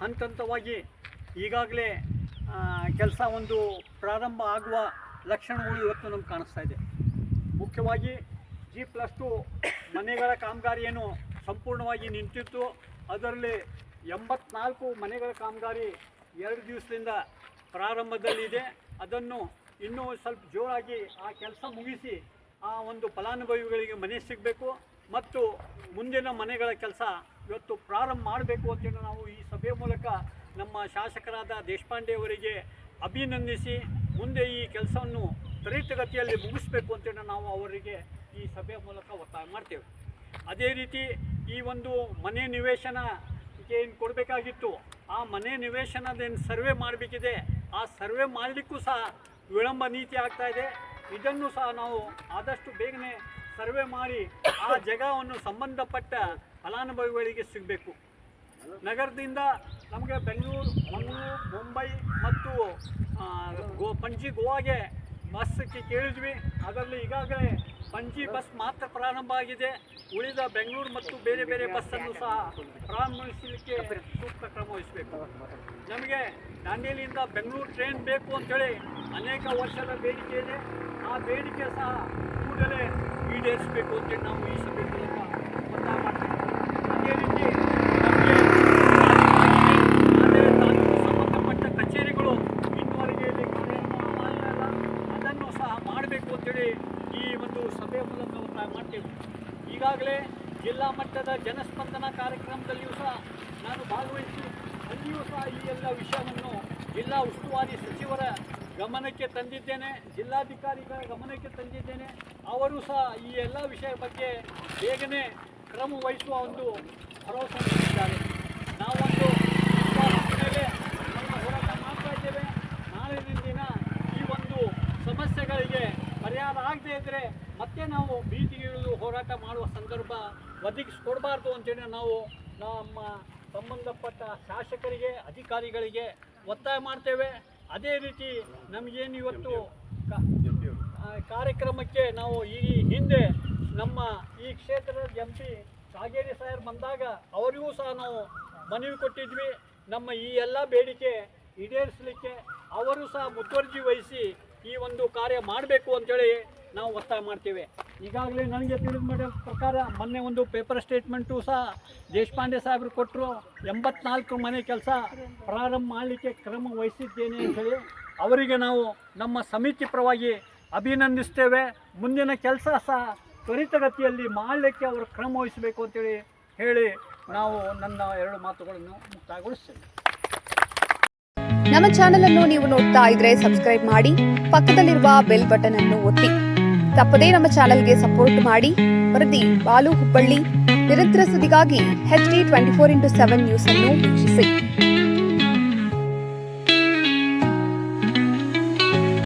ಹಂತ ಹಂತವಾಗಿ ಈಗಾಗಲೇ ಕೆಲಸ ಒಂದು ಪ್ರಾರಂಭ ಆಗುವ ಲಕ್ಷಣಗಳು ಇವತ್ತು ನಮ್ಗೆ ಕಾಣಿಸ್ತಾ ಇದೆ. ಮುಖ್ಯವಾಗಿ ಜಿ ಪ್ಲಸ್ ಟು ಮನೆಗಳ ಕಾಮಗಾರಿಯನ್ನು ಸಂಪೂರ್ಣವಾಗಿ ನಿಂತಿತ್ತು. ಅದರಲ್ಲಿ ಎಂಬತ್ನಾಲ್ಕು ಮನೆಗಳ ಕಾಮಗಾರಿ ಎರಡು ದಿವಸದಿಂದ ಪ್ರಾರಂಭದಲ್ಲಿದೆ. ಅದನ್ನು ಇನ್ನೂ ಸ್ವಲ್ಪ ಜೋರಾಗಿ ಆ ಕೆಲಸ ಮುಗಿಸಿ ಆ ಒಂದು ಫಲಾನುಭವಿಗಳಿಗೆ ಮನೆ ಸಿಗಬೇಕು. ಮತ್ತು ಮುಂದಿನ ಮನೆಗಳ ಕೆಲಸ ಇವತ್ತು ಪ್ರಾರಂಭ ಮಾಡಬೇಕು ಅಂತೇಳಿ ನಾವು ಈ ಸಭೆಯ ಮೂಲಕ ನಮ್ಮ ಶಾಸಕರಾದ ದೇಶಪಾಂಡೆ ಅವರಿಗೆ ಅಭಿನಂದಿಸಿ ಮುಂದೆ ಈ ಕೆಲಸವನ್ನು ತ್ವರಿತಗತಿಯಲ್ಲಿ ಮುಗಿಸ್ಬೇಕು ಅಂತೇಳಿ ನಾವು ಅವರಿಗೆ ಈ ಸಭೆಯ ಮೂಲಕ ಒತ್ತಾಯ ಮಾಡ್ತೇವೆ. ಅದೇ ರೀತಿ ಈ ಒಂದು ಮನೆ ನಿವೇಶನ ಏನು ಕೊಡಬೇಕಾಗಿತ್ತು, ಆ ಮನೆ ನಿವೇಶನದೇನು ಸರ್ವೆ ಮಾಡಬೇಕಿದೆ, ಆ ಸರ್ವೆ ಮಾಡಲಿಕ್ಕೂ ಸಹ ವಿಳಂಬ ನೀತಿ ಆಗ್ತಾ ಇದೆ. ಇದನ್ನು ಸಹ ನಾವು ಆದಷ್ಟು ಬೇಗನೆ ಸರ್ವೆ ಮಾಡಿ ಆ ಜಾಗವನ್ನು ಸಂಬಂಧಪಟ್ಟ ಫಲಾನುಭವಿಗಳಿಗೆ ಸಿಗಬೇಕು. ನಗರದಿಂದ ನಮಗೆ ಬೆಂಗಳೂರು, ಮಂಗಳೂರು, ಮುಂಬೈ ಮತ್ತು ಗೋ, ಪಂಜಿ ಗೋವಾಗೆ ಬಸ್ಗೆ ಕೇಳಿದ್ವಿ. ಅದರಲ್ಲಿ ಈಗಾಗಲೇ ಪಂಜಿ ಬಸ್ ಮಾತ್ರ ಪ್ರಾರಂಭ ಆಗಿದೆ. ಉಳಿದ ಬೆಂಗಳೂರು ಮತ್ತು ಬೇರೆ ಬೇರೆ ಬಸ್ಸನ್ನು ಸಹ ಪ್ರಾರಂಭಿಸಲಿಕ್ಕೆ ಸೂಕ್ತ ಕ್ರಮ ವಹಿಸಬೇಕು. ನಮಗೆ ದಾಂಡೇಲಿಯಿಂದ ಬೆಂಗಳೂರು ಟ್ರೈನ್ ಬೇಕು ಅಂತೇಳಿ ಅನೇಕ ವರ್ಷದ ಬೇಡಿಕೆ ಇದೆ. ಆ ಬೇಡಿಕೆ ಸಹ ಕೂಡಲೇ ಈಡೇರಿಸಬೇಕು ಅಂತೇಳಿ ನಾವು ಈ ಸಭೆ ಮೂಲಕ ಒತ್ತಾಯ ಮಾಡ್ತೀವಿ. ಅದೇ ರೀತಿ ನಮಗೆ ತಾಲೂಕು ಸಂಬಂಧಪಟ್ಟ ಕಚೇರಿಗಳು ಕಾರ್ಯವನ್ನು ಮಾಡಲಿಲ್ಲ ಅದನ್ನು ಸಹ ಮಾಡಬೇಕು ಅಂತೇಳಿ ಈ ಒಂದು ಸಭೆಯ ಮೂಲಕ ಒತ್ತಾಯ ಮಾಡ್ತೇವೆ. ಈಗಾಗಲೇ ಜಿಲ್ಲಾ ಮಟ್ಟದ ಜನಸ್ಪಂದನ ಕಾರ್ಯಕ್ರಮದಲ್ಲಿಯೂ ಸಹ ನಾನು ಭಾಗವಹಿಸಿ ಅಲ್ಲಿಯೂ ಸಹ ಈ ಎಲ್ಲ ವಿಷಯವನ್ನು ಜಿಲ್ಲಾ ಉಸ್ತುವಾರಿ ಸಚಿವರ ಗಮನಕ್ಕೆ ತಂದಿದ್ದೇನೆ, ಜಿಲ್ಲಾಧಿಕಾರಿಗಳ ಗಮನಕ್ಕೆ ತಂದಿದ್ದೇನೆ. ಅವರು ಸಹ ಈ ಎಲ್ಲ ವಿಷಯ ಬಗ್ಗೆ ಬೇಗನೆ ಕ್ರಮ ವಹಿಸುವ ಒಂದು ಭರವಸೆ ನೀಡಿದ್ದಾರೆ. ನಾವೊಂದು ಹೋರಾಟ ಮಾಡ್ತಾ ಇದ್ದೇವೆ. ದಿನ ಈ ಒಂದು ಸಮಸ್ಯೆಗಳಿಗೆ ಪರಿಹಾರ ಆಗದೇ ಇದ್ದರೆ ಮತ್ತೆ ನಾವು ಬೀದಿಗೆ ಇಳಿದು ಹೋರಾಟ ಮಾಡುವ ಸಂದರ್ಭ ಒದಗಿಸಿಕೊಡಬಾರ್ದು ಅಂತೇಳಿ ನಾವು ನಮ್ಮ ಸಂಬಂಧಪಟ್ಟ ಶಾಸಕರಿಗೆ, ಅಧಿಕಾರಿಗಳಿಗೆ ಒತ್ತಾಯ ಮಾಡ್ತೇವೆ. ಅದೇ ರೀತಿ ನಮಗೇನು ಇವತ್ತು ಕಾರ್ಯಕ್ರಮಕ್ಕೆ ನಾವು ಈ ಹಿಂದೆ ನಮ್ಮ ಈ ಕ್ಷೇತ್ರದ ಎಂ ಪಿ ಕಾಗೇರಿ ಸಾಹೇಬ್ ಬಂದಾಗ ಅವರಿಗೂ ಸಹ ನಾವು ಮನವಿ ಕೊಟ್ಟಿದ್ವಿ. ನಮ್ಮ ಈ ಎಲ್ಲ ಬೇಡಿಕೆ ಈಡೇರಿಸಲಿಕ್ಕೆ ಅವರು ಸಹ ಮುತುವರ್ಜಿ ವಹಿಸಿ ಈ ಒಂದು ಕಾರ್ಯ ಮಾಡಬೇಕು ಅಂತೇಳಿ ನಾವು ಒತ್ತಾಯ ಮಾಡ್ತೇವೆ. ಈಗಾಗಲೇ ನನಗೆ ತಿಳಿದ ಮಟ್ಟ ಪ್ರಕಾರ ಮೊನ್ನೆ ಒಂದು ಪೇಪರ್ ಸ್ಟೇಟ್ಮೆಂಟು ಸಹ ದೇಶಪಾಂಡೆ ಸಾಹೇಬರು ಕೊಟ್ಟರು. ಎಂಬತ್ನಾಲ್ಕು ಮನೆ ಕೆಲಸ ಪ್ರಾರಂಭ ಮಾಡಲಿಕ್ಕೆ ಕ್ರಮ ವಹಿಸಿದ್ದೇನೆ ಅಂತೇಳಿ ಅವರಿಗೆ ನಾವು ನಮ್ಮ ಸಮಿತಿ ಪರವಾಗಿ ಅಭಿನಂದಿಸ್ತೇವೆ. ಮುಂದಿನ ಕೆಲಸ ಸಹ ತ್ವರಿತಗತಿಯಲ್ಲಿ ಮಾಡಲಿಕ್ಕೆ ಅವರು ಕ್ರಮ ವಹಿಸಬೇಕು ಅಂತೇಳಿ ಹೇಳಿ ನಾವು ನನ್ನ ಎರಡು ಮಾತುಗಳನ್ನು ಮುಕ್ತಾಯಗೊಳಿಸ್ತೇವೆ. ನಮ್ಮ ಚಾನೆಲ್ ಅನ್ನು ನೀವು ನೋಡ್ತಾ ಇದ್ರೆ ಸಬ್ಸ್ಕ್ರೈಬ್ ಮಾಡಿ, ಪಕ್ಕದಲ್ಲಿರುವ ಬೆಲ್ ಬಟನ್ ಅನ್ನು ಒತ್ತಿ. ತಪ್ಪದೇ ನಮ್ಮ ಚಾನೆಲ್ಗೆ ಸಪೋರ್ಟ್ ಮಾಡಿ. ವರದಿ ಬಾಲು ಹುಬ್ಬಳ್ಳಿ. ನಿರಂತರ ಸುದ್ದಿಗಾಗಿ H D twenty four into seven news ಅನ್ನು ವೀಕ್ಷಿಸಿ.